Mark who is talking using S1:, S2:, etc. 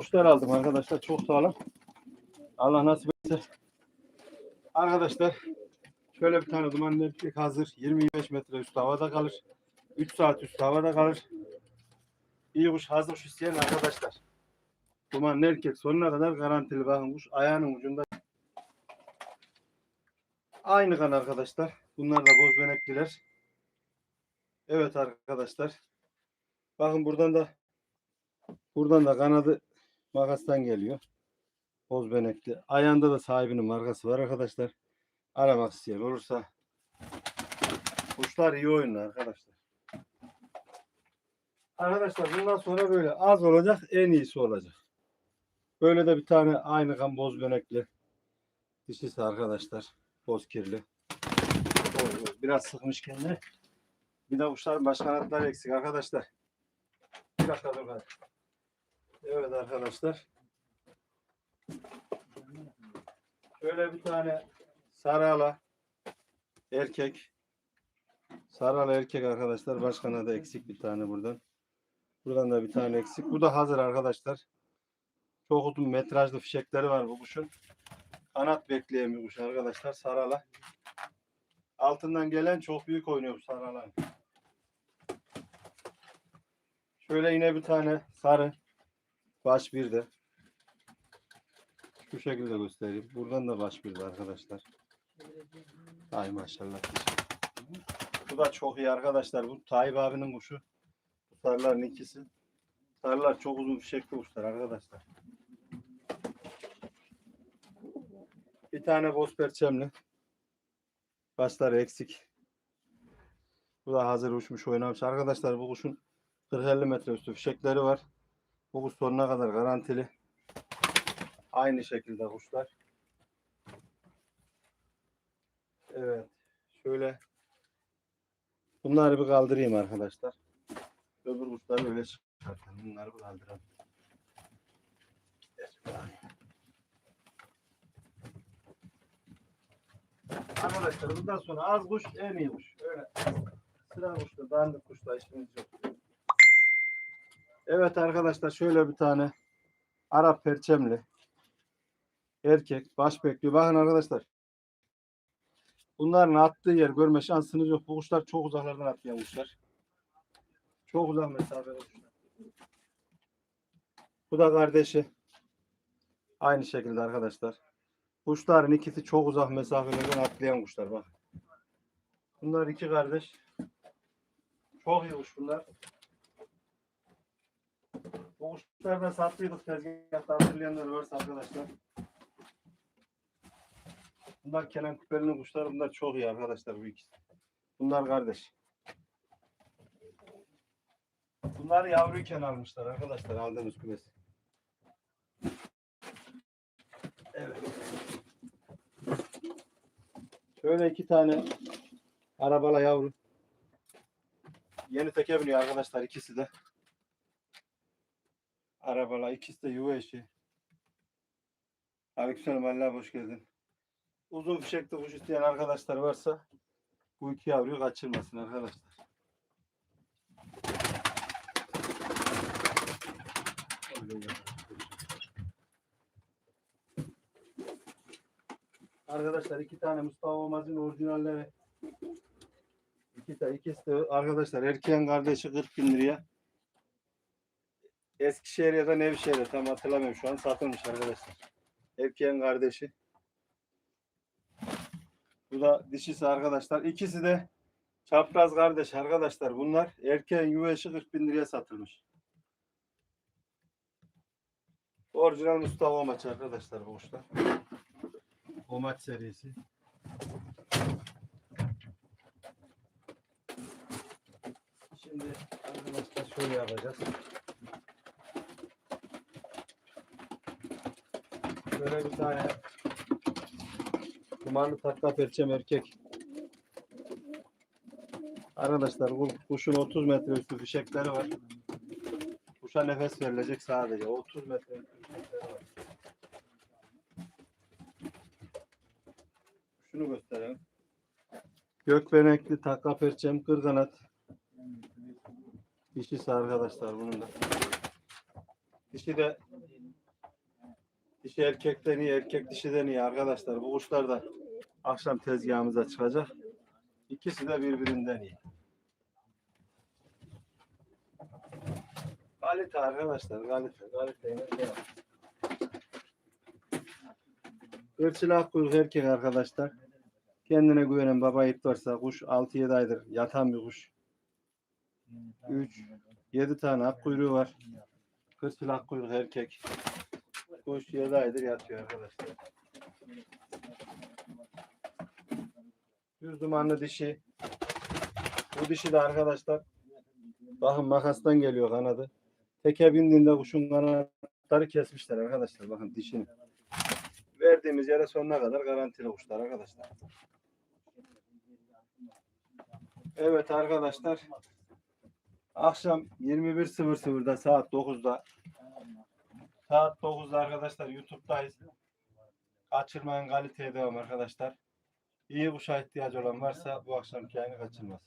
S1: kuşlar aldım arkadaşlar. Çok sağlam. Allah nasip etse. Arkadaşlar şöyle bir tane dumanlı erkek hazır. 20-25 metre üstü havada kalır. 3 saat üstü havada kalır. İyi kuş hazır kuş isteyen arkadaşlar. Dumanlı erkek sonuna kadar garantili bakın kuş ayağının ucunda. Aynı kan arkadaşlar. Bunlar da bozbenekliler. Evet arkadaşlar. Bakın buradan da buradan da kanadı makastan geliyor. Bozbenekli. Ayağında da sahibinin markası var arkadaşlar. Aramak isteyen olursa kuşlar iyi oyunlar arkadaşlar. Arkadaşlar bundan sonra böyle az olacak en iyisi olacak. Böyle de bir tane aynı kan bozbenekli dişisi arkadaşlar. Boz kirli. Biraz sıkmış kendini. Bir de kuşların baş kanatları eksik arkadaşlar. Bir dakika dur. Evet arkadaşlar. Şöyle bir tane sarala erkek. Sarala erkek arkadaşlar. Baş kanadı eksik bir tane buradan. Buradan da bir tane eksik. Bu da hazır arkadaşlar. Çok uzun metrajlı fişekleri var bu kuşun. Kanat bekleyen bir kuş arkadaşlar. Sarala. Altından gelen çok büyük oynuyor bu saralan. Şöyle yine bir tane sarı. Baş bir de. Şu şekilde göstereyim. Buradan da baş bir de arkadaşlar. Ay maşallah. Bu da çok iyi arkadaşlar. Bu Tayyip abinin kuşu. Bu sarıların ikisi. Sarılar çok uzun fişekli kuşlar arkadaşlar. Bir tane boz perçemli. Başları eksik. Bu da hazır uçmuş oynamış. Arkadaşlar bu kuşun 40-50 metre üstü fişekleri var. Kuş sonuna kadar garantili. Aynı şekilde kuşlar. Evet. Şöyle bunları bir kaldırayım arkadaşlar. Öbür kuşları öyle çıkartalım. Bunları bir kaldıralım. Arkadaşlar bundan sonra az kuş en iyi kuş. Öyle sıra kuşla, dandik kuşla işimiz yok. Evet arkadaşlar şöyle bir tane Arap perçemli erkek baş bekliyor. Bakın arkadaşlar. Bunların attığı yer görme şansınız yok. Bu kuşlar çok uzaklardan atlayan kuşlar. Çok uzak mesafeli kuşlar. Bu da kardeşi. Aynı şekilde arkadaşlar. Kuşların ikisi çok uzak mesafelerden atlayan kuşlar bak. Bunlar iki kardeş. Çok iyi kuş bunlar. Bu kuşları da sattıydık tezgahta hatırlayanlar varsa arkadaşlar. Bunlar Kenan Küpeli'nin kuşları. Bunlar çok iyi arkadaşlar bu ikisi. Bunlar kardeş. Bunlar yavruyken almışlar arkadaşlar aldığımız kümesi. Evet. Şöyle iki tane arabala yavru. Yeni teke biniyor arkadaşlar ikisi de. Arabala ikisi de yuva eşi. Aleykümselam Allah hoş geldin. Uzun fişekli kuş isteyen arkadaşlar varsa bu iki yavruyu kaçırmasın arkadaşlar. Arkadaşlar iki tane Mustafa Olmaz'ın orijinalleri. İki tane, ikisi de arkadaşlar erkeğin kardeşi 40 bin liraya. Eskişehir ya da Nevşehir'e tam hatırlamıyorum şu an satılmış arkadaşlar. Erkeğin kardeşi. Bu da dişisi arkadaşlar. İkisi de çapraz kardeş arkadaşlar. Bunlar erkeğin yuvaşı 40 bin liraya satılmış. Orijinal Mustafa Omaç arkadaşlar bu kuşlar. Omaç serisi. Şimdi arkadaşlar şöyle yapacağız. Şöyle bir tane Dumanlı takla perçem erkek. Arkadaşlar bu kuşun 30 metre üstü fişekleri var. Kuşa nefes verilecek sadece. 30 metre üstü fişekleri var. Şunu gösterelim. Gökbenekli takla perçem kırganat. Dişisi arkadaşlar bunun da. Dişi de Dişi erkekten iyi, erkek dişiden iyi arkadaşlar. Bu kuşlar da akşam tezgahımıza çıkacak. İkisi de birbirinden iyi. Kalite arkadaşlar, kalite. Kalite. Irçılı akkuyruk erkek arkadaşlar. Kendine güvenen baba it varsa kuş 6-7 aydır yatan bir kuş. 3 7 tane ak kuyruğu var. Kırçılı ak kuyruk erkek. Kuş 7 aydır yatıyor arkadaşlar. Yüz dumanlı dişi. Bu dişi de arkadaşlar bakın makastan geliyor kanadı. Teke bindiğinde kuşun kanatları kesmişler arkadaşlar. Bakın dişini. Verdiğimiz yere sonuna kadar garantili kuşlar arkadaşlar. Evet arkadaşlar. Akşam 21.00'da saat 9'da saat 9'da arkadaşlar YouTube'dayız. Kaçırmayın kaliteye devam arkadaşlar. İyi kuşa ihtiyacı olan varsa bu akşamki yayını kaçırmaz.